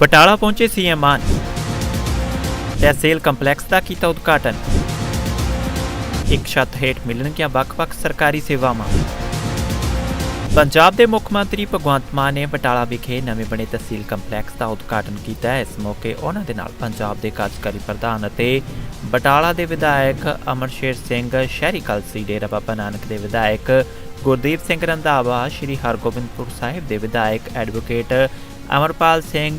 ਬਟਾਲਾ ਪਹੁੰਚੇ ਸੀਐਮ ਮਾਨ ਤਹਿਸੀਲ ਕੰਪਲੈਕਸ ਦਾ ਕੀਤਾ ਉਦਘਾਟਨ। ਇੱਕ ਛੱਤ ਹੇਠ ਮਿਲਣਗੀਆਂ ਵੱਖ-ਵੱਖ ਸਰਕਾਰੀ ਸੇਵਾਵਾਂ। ਪੰਜਾਬ ਦੇ ਮੁੱਖ ਮੰਤਰੀ ਭਗਵੰਤ ਮਾਨ ਨੇ ਬਟਾਲਾ ਵਿਖੇ ਨਵੇਂ ਬਣੇ ਤਹਿਸੀਲ ਕੰਪਲੈਕਸ ਦਾ ਉਦਘਾਟਨ ਕੀਤਾ। ਇਸ ਮੌਕੇ ਉਹਨਾਂ ਦੇ ਨਾਲ ਪੰਜਾਬ ਦੇ ਕਾਰਜਕਾਰੀ ਪ੍ਰਧਾਨ ਅਤੇ ਬਟਾਲਾ ਦੇ ਵਿਧਾਇਕ ਅਮਰਸ਼ੇਰ ਸਿੰਘ, ਸ਼ਹਿਰੀ ਕਲਸੀ ਡੇਰਾ ਬਾਬਾ ਨਾਨਕ ਦੇ ਵਿਧਾਇਕ ਗੁਰਦੀਪ ਸਿੰਘ ਰੰਧਾਵਾ, ਸ਼੍ਰੀ ਹਰਗੋਬਿੰਦਪੁਰ ਸਾਹਿਬ ਦੇ ਵਿਧਾਇਕ ਐਡਵੋਕੇਟ ਅਮਰਪਾਲ ਸਿੰਘ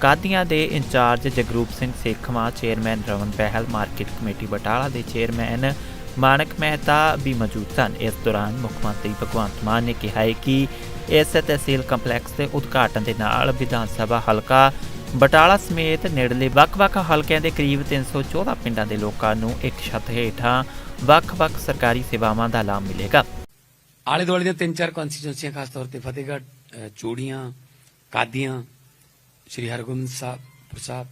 ਕਾਦੀਆਂ ਦੇ incharge Jagroop Singh Sekhwan chairman Ravan Bahil market committee Batala ਦੇ ਚੇਅਰਮੈਨ ਮਾਨਕ ਮਹਿਤਾ ਵੀ ਮੌਜੂਦ ਸਨ। ਇਸ ਦੌਰਾਨ ਮੁੱਖ ਮੰਤਰੀ ਭਗਵੰਤ ਮਾਨ ਨੇ ਕਿਹਾ ਹੈ ਕਿ ਇਸ ਤਹਿਸੀਲ ਕੰਪਲੈਕਸ ਦੇ ਉਦਘਾਟਨ ਦੇ ਨਾਲ ਵਿਧਾਨ ਸਭਾ ਹਲਕਾ ਬਟਾਲਾ ਸਮੇਤ ਨੇੜਲੇ ਵੱਖ-ਵੱਖ ਹਲਕਿਆਂ ਦੇ ਕਰੀਬ 314 ਪਿੰਡਾਂ ਦੇ ਲੋਕਾਂ ਨੂੰ ਇੱਕ ਛੱਤ ਹੇਠਾਂ ਵੱਖ-ਵੱਖ ਸਰਕਾਰੀ ਸੇਵਾਵਾਂ ਦਾ ਲਾਭ ਮਿਲੇਗਾ। ਆਲੇ ਦੁਆਲੇ ਦੀਆਂ ਤਿੰਨ ਚਾਰ ਕਨਸਟੀਚੁਐਂਸੀਆਂ ਖਾਸ ਤੌਰ ਤੇ ਫਤਿਹਗੜ੍ਹ ਚੂੜੀਆਂ ਕਾਦੀਆਂ, ਸ਼੍ਰੀ ਹਰਗੋਬਿੰਦ ਸਾਹਿਬ ਸਾਹਿਬ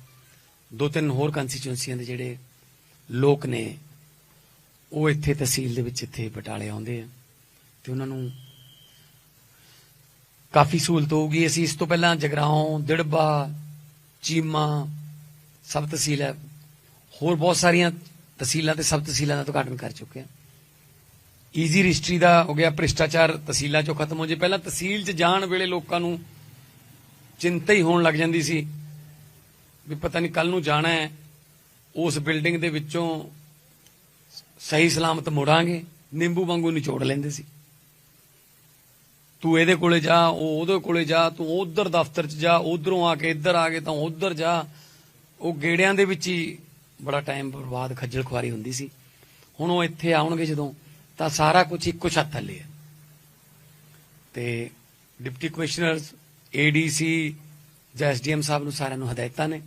ਦੋ ਤਿੰਨ ਹੋਰ ਕੰਸਟੀਚੁਐਂਸੀਆਂ ਦੇ ਜਿਹੜੇ ਲੋਕ ਨੇ, ਉਹ ਇੱਥੇ ਤਹਿਸੀਲ ਦੇ ਵਿੱਚ ਇੱਥੇ ਬਟਾਲੇ ਆਉਂਦੇ ਆ। ਤੇ ਉਹਨਾਂ ਨੂੰ ਕਾਫੀ ਸਹੂਲਤ ਹੋਊਗੀ। ਅਸੀਂ ਇਸ ਤੋਂ ਪਹਿਲਾਂ ਜਗਰਾਉਂ, ਦਿੜਬਾ, ਚੀਮਾ, ਸਭ ਤਹਿਸੀਲ ਹੈ। ਹੋਰ ਬਹੁਤ ਸਾਰੀਆਂ ਤਹਿਸੀਲਾਂ ਤੇ ਸਭ ਤਹਿਸੀਲਾਂ ਦਾ ਉਦਘਾਟਨ ਕਰ ਚੁੱਕੇ ਹਾਂ ਈਜ਼ੀ ਰਜਿਸਟਰੀ ਦਾ ਹੋ ਗਿਆ ਭ੍ਰਿਸ਼ਟਾਚਾਰ ਤਹਿਸੀਲਾਂ ਚੋਂ ਖਤਮ ਹੋ ਜੇ। ਪਹਿਲਾਂ ਤਹਿਸੀਲ 'ਚ ਜਾਣ ਵੇਲੇ ਲੋਕਾਂ ਨੂੰ ਚਿੰਤਾ ਹੀ ਹੋਣ ਲੱਗ ਜਾਂਦੀ ਸੀ ਵੀ ਪਤਾ ਨਹੀਂ ਕੱਲ ਨੂੰ ਜਾਣਾ ਹੈ। ਉਸ ਬਿਲਡਿੰਗ ਦੇ ਵਿੱਚੋਂ ਸਹੀ ਸਲਾਮਤ ਮੁੜਾਂਗੇ, ਨਿੰਬੂ ਵਾਂਗੂ ਨਿਚੋੜ ਲੈਂਦੇ ਸੀ। ਤੂੰ ਇਹਦੇ ਕੋਲੇ ਜਾ, ਉਹ ਉਹਦੇ ਕੋਲੇ ਜਾ, ਤੂੰ ਉਧਰ ਦਫ਼ਤਰ 'ਚ ਜਾ, ਉਧਰੋਂ ਆ ਕੇ ਇੱਧਰ ਆ ਕੇ ਤਾਂ ਉਧਰ ਜਾ। ਉਹ ਗੇੜਿਆਂ ਦੇ ਵਿੱਚ ਹੀ ਬੜਾ ਟਾਈਮ ਬਰਬਾਦ, ਖੱਜਲ ਖੁਆਰੀ ਹੁੰਦੀ ਸੀ। ਹੁਣ ਉਹ ਇੱਥੇ ਆਉਣਗੇ ਜਦੋਂ, ਤਾਂ ਸਾਰਾ ਕੁਝ ਇੱਕੋ ਛੱਤ ਥੱਲੇ ਹੈ। ਤੇ ਡਿਪਟੀ ਕਮਿਸ਼ਨਰਸ ਏਡੀਸੀ ਜਾਂ ਐਸਡੀਐਮ ਸਾਹਿਬ ਨੂੰ ਸਾਰਿਆਂ ਨੂੰ ਹਦਾਇਤਾਂ ਨੇ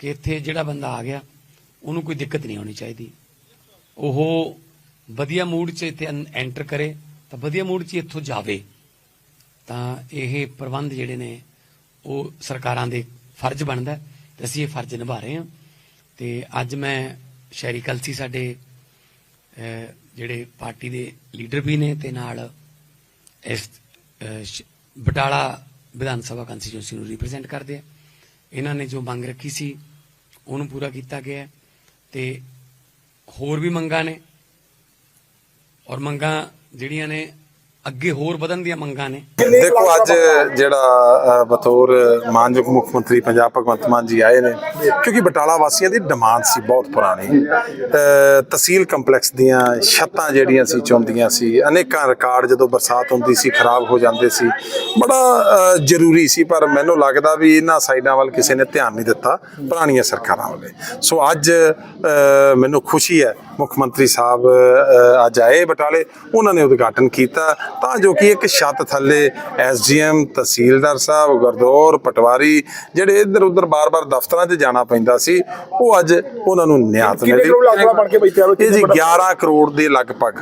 ਕਿ ਇੱਥੇ ਜਿਹੜਾ ਬੰਦਾ ਆ ਗਿਆ, ਉਹਨੂੰ ਕੋਈ ਦਿੱਕਤ ਨਹੀਂ ਆਉਣੀ ਚਾਹੀਦੀ। ਉਹ ਵਧੀਆ ਮੂਡ 'ਚ ਇੱਥੇ ਐਂਟਰ ਕਰੇ ਤਾਂ ਵਧੀਆ ਮੂਡ 'ਚ ਇੱਥੋਂ ਜਾਵੇ। ਤਾਂ ਇਹ ਪ੍ਰਬੰਧ ਜਿਹੜੇ ਨੇ, ਉਹ ਸਰਕਾਰਾਂ ਦੇ ਫਰਜ਼ ਬਣਦਾ ਹੈ ਤੇ ਅਸੀਂ ਇਹ ਫਰਜ਼ ਨਿਭਾ ਰਹੇ ਹਾਂ। ਤੇ ਅੱਜ ਮੈਂ ਸ਼ਹਿਰੀ ਕਲਸੀ ਸਾਡੇ ਜਿਹੜੇ ਪਾਰਟੀ ਦੇ ਲੀਡਰ ਵੀ ਨੇ ਤੇ ਨਾਲ ਇਸ ਬਟਾਲਾ ਵਿਧਾਨ ਸਭਾ ਕੰਸਟੀਚੁਐਂਸੀ ਨੂੰ ਰਿਪਰੈਜ਼ੈਂਟ ਕਰਦੇ ਆ। ਇਹਨਾਂ ਨੇ ਜੋ ਮੰਗ ਰੱਖੀ ਸੀ, ਉਹਨੂੰ ਪੂਰਾ ਕੀਤਾ ਗਿਆ ਹੈ ਤੇ ਹੋਰ ਵੀ ਮੰਗਾਂ ਨੇ। ਔਰ ਮੰਗਾਂ ਜਿਹੜੀਆਂ ਨੇ ਅੱਗੇ ਹੋਰ ਵਧਣ ਦੀਆਂ ਮੰਗਾਂ ਨੇ। ਦੇਖੋ ਅੱਜ ਜਿਹੜਾ ਬਤੌਰ ਮਾਨਯੋਗ ਮੁੱਖ ਮੰਤਰੀ ਪੰਜਾਬ ਭਗਵੰਤ ਮਾਨ ਜੀ ਆਏ ਨੇ, ਕਿਉਂਕਿ ਬਟਾਲਾ ਵਾਸੀਆਂ ਦੀ ਡਿਮਾਂਡ ਸੀ ਬਹੁਤ ਪੁਰਾਣੀ। ਤਹਿਸੀਲ ਕੰਪਲੈਕਸ ਦੀਆਂ ਛੱਤਾਂ ਜਿਹੜੀਆਂ ਸੀ ਚੌਂਦੀਆਂ ਸੀ, ਅਨੇਕਾਂ ਰਿਕਾਰਡ ਜਦੋਂ ਬਰਸਾਤ ਹੁੰਦੀ ਸੀ, ਖਰਾਬ ਹੋ ਜਾਂਦੇ ਸੀ। ਬੜਾ ਜ਼ਰੂਰੀ ਸੀ, ਪਰ ਮੈਨੂੰ ਲੱਗਦਾ ਵੀ ਇਹਨਾਂ ਸਾਈਡਾਂ ਵੱਲ ਕਿਸੇ ਨੇ ਧਿਆਨ ਨਹੀਂ ਦਿੱਤਾ ਪੁਰਾਣੀਆਂ ਸਰਕਾਰਾਂ ਵੱਲੇ। ਸੋ ਅੱਜ ਮੈਨੂੰ ਖੁਸ਼ੀ ਹੈ ਮੁੱਖ ਮੰਤਰੀ ਸਾਹਿਬ ਅੱਜ ਆਏ ਬਟਾਲੇ ਉਹਨਾਂ ਨੇ ਉਦਘਾਟਨ ਕੀਤਾ। ਤਾਂ ਜੋ ਕਿ ਇੱਕ ਛੱਤ ਥੱਲੇ ਐਸਡੀਐਮ ਤਹਿਸੀਲਦਾਰ ਸਾਹਿਬ ਗਰਦੌਰ ਪਟਵਾਰੀ ਜਿਹੜੇ ਇੱਧਰ ਉੱਧਰ ਬਾਰ-ਬਾਰ ਦਫ਼ਤਰਾਂ 'ਚ ਜਾਣਾ ਪੈਂਦਾ ਸੀ ਉਹ ਅੱਜ ਉਹਨਾਂ ਨੂੰ ਨਿਆਤ ਮਿਲੀ? ਇਹ ਜੀ 11 ਕਰੋੜ ਦੇ ਲਗਭਗ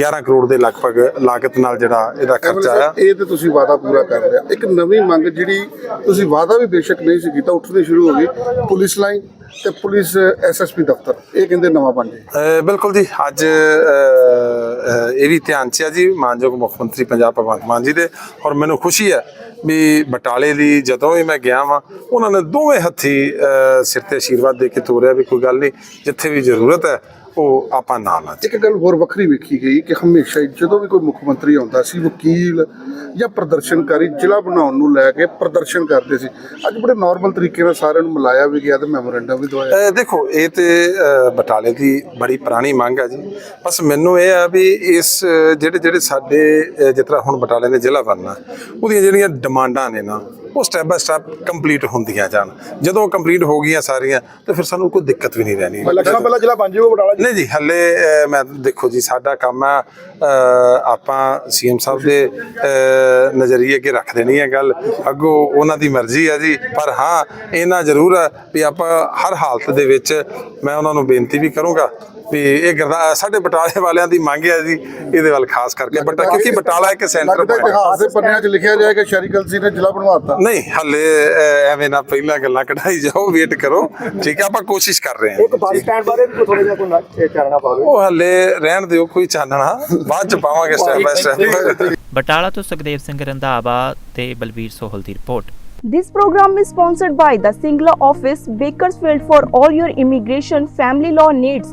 11 ਕਰੋੜ ਦੇ ਲਗਭਗ ਲਾਗਤ ਨਾਲ ਜਿਹੜਾ ਇਹਦਾ ਖਰਚਾ ਆਇਆ ਇਹ ਤੇ ਤੁਸੀਂ ਵਾਅਦਾ ਪੂਰਾ ਕਰ ਲਿਆ। ਇੱਕ ਨਵੀਂ ਮੰਗ ਜਿਹੜੀ ਤੁਸੀਂ ਵਾਅਦਾ ਵੀ ਬੇਸ਼ੱਕ ਨਹੀਂ ਸੀ ਕੀਤਾ ਉੱਠਣੀ ਸ਼ੁਰੂ ਹੋ ਗਈ। ਪੁਲਿਸ ਲਾਈਨ ਤੇ ਪੁਲਿਸ ਐਸਐਸਪੀ ਦਫ਼ਤਰ, ਇਹ ਕਹਿੰਦੇ ਨਵਾਂ ਬਣ ਜੇ ਬਿਲਕੁਲ ਜੀ, ਅੱਜ ਇਹ ਵੀ ਧਿਆਨ ਚ ਆ ਜੀ, ਮਾਨਯੋਗ ਮੁੱਖ ਮੰਤਰੀ ਪੰਜਾਬ ਭਗਵੰਤ ਮਾਨ ਜੀ ਦੇ, ਔਰ ਮੈਨੂੰ ਖੁਸ਼ੀ ਹੈ ਵੀ ਬਟਾਲੇ ਦੀ ਜਦੋਂ ਵੀ ਮੈਂ ਗਿਆ ਵਾਂ, ਉਹਨਾਂ ਨੇ ਦੋਵੇਂ ਹੱਥੀ ਸਿਰ ਤੇ ਆਸ਼ੀਰਵਾਦ ਦੇ ਕੇ ਤੋਰਿਆ ਵੀ ਕੋਈ ਗੱਲ ਨਹੀਂ, ਜਿੱਥੇ ਵੀ ਜ਼ਰੂਰਤ ਹੈ ਉਹ ਆਪਾਂ ਨਾਲ ਆ ਇੱਕ ਗੱਲ ਹੋਰ ਵੱਖਰੀ ਵੇਖੀ ਗਈ ਕਿ ਹਮੇਸ਼ਾ ਹੀ ਜਦੋਂ ਵੀ ਕੋਈ ਮੁੱਖ ਮੰਤਰੀ ਆਉਂਦਾ ਸੀ ਵਕੀਲ ਜਾਂ ਪ੍ਰਦਰਸ਼ਨਕਾਰੀ ਜ਼ਿਲ੍ਹਾ ਬਣਾਉਣ ਨੂੰ ਲੈ ਕੇ ਪ੍ਰਦਰਸ਼ਨ ਕਰਦੇ ਸੀ। ਅੱਜ ਬੜੇ ਨਾਰਮਲ ਤਰੀਕੇ ਨਾਲ ਸਾਰਿਆਂ ਨੂੰ ਮਿਲਾਇਆ ਵੀ ਗਿਆ ਤੇ ਮੈਮੋਰੈਂਡਮ ਵੀ ਦਵਾਇਆ। ਦੇਖੋ ਇਹ ਤੇ ਬਟਾਲੇ ਦੀ ਬੜੀ ਪੁਰਾਣੀ ਮੰਗ ਹੈ ਜੀ। ਬਸ ਮੈਨੂੰ ਇਹ ਆ ਵੀ ਇਸ ਜਿਹੜੇ ਜਿਹੜੇ ਸਾਡੇ ਜਿਸ ਤਰ੍ਹਾਂ ਹੁਣ ਬਟਾਲੇ ਨੇ ਜ਼ਿਲ੍ਹਾ ਬਣਨਾ ਉਹਦੀਆਂ ਜਿਹੜੀਆਂ ਡਿਮਾਂਡਾਂ ਨੇ ਨਾ ਉਹ ਸਟੈਪ ਬਾय ਸਟੈਪ ਕੰਪਲੀਟ ਹੁੰਦੀਆਂ ਜਾਣ। ਜਦੋਂ ਕੰਪਲੀਟ ਹੋ ਗਈਆਂ ਸਾਰੀਆਂ ਤੇ ਫਿਰ ਸਾਨੂੰ ਕੋਈ ਦਿੱਕਤ ਵੀ ਨਹੀਂ ਰਹਿਣੀ। ਇਲੈਕਸ਼ਨ ਪਹਿਲਾਂ ਜ਼ਿਲ੍ਹਾ ਬਣ ਜਾਊਗਾ ਬਟਾਲਾ ਨਹੀਂ ਜੀ ਹੱਲੇ ਮੈਂ ਦੇਖੋ ਜੀ ਸਾਡਾ ਕੰਮ ਆ ਆਪਾਂ ਸੀਐਮ ਸਾਹਿਬ ਦੇ ਨਜ਼ਰੀਏ ਅੱਗੇ ਰੱਖ ਦੇਣੀ ਹੈ ਗੱਲ। ਅੱਗੋਂ ਉਹਨਾਂ ਦੀ ਮਰਜ਼ੀ ਹੈ ਜੀ ਪਰ ਹਾਂ ਇਹਨਾਂ ਜ਼ਰੂਰ ਹੈ ਵੀ ਆਪਾਂ ਹਰ ਹਾਲਤ ਦੇ ਵਿੱਚ ਮੈਂ ਉਹਨਾਂ ਨੂੰ ਬੇਨਤੀ ਵੀ ਕਰੂੰਗਾ ਵੀ ਇਹ ਗਰਦਾ ਸਾਡੇ ਬਟਾਲੇ ਵਾਲਿਆਂ ਦੀ ਮੰਗ ਹੈ ਜੀ ਇਹਦੇ ਵੱਲ ਖਾਸ ਕਰਕੇ। ਬਟਾ ਕਿਉਂਕਿ ਬਟਾਲਾ ਇੱਕ ਸੈਂਟਰ ਲੱਗਦਾ ਇਤਿਹਾਸ ਦੇ ਪੰਨਿਆਂ 'ਚ ਲਿਖਿਆ ਜਾਏ ਕਿ ਸ਼ਹਿਰੀ ਕਲਸੀ ਨੇ ਜ਼ਿਲ੍ਹਾ ਬਣਵਾਤਾ ਨਹੀਂ ਹੱਲੇ ਐਵੇਂ ਨਾ ਪਹਿਲਾਂ ਗੱਲਾਂ ਕਢਾਈ ਜਾਓ ਵੇਟ ਕਰੋ। ਠੀਕ ਹੈ ਆਪਾਂ ਕੋਸ਼ਿਸ਼ ਕਰ ਰਹੇ ਹਾਂ। ਇੱਕ ਬੱਸ ਸਟੈਂਡ ਬਾਰੇ ਵੀ ਥੋੜਾ ਜਿਹਾ ਕੋਈ ਚਾਨਣਾ ਪਾਵੇ ਉਹ ਹੱਲੇ ਰਹਿਣ ਦਿਓ ਕੋਈ ਚਾਨਣਾ। ਬਾਅਦ ਚ ਪਾਵਾਂਗੇ ਸਟੈਪ ਬਾय ਸਟੈਪ ਬਟਾਲਾ ਤੋਂ ਸੁਖਦੇਵ ਸਿੰਘ ਰੰਧਾਵਾ ਤੇ ਬਲਬੀਰ ਸੋਹਲ ਦੀ report. This program is sponsored by the Singla office, Bakersfield for all your immigration family law needs.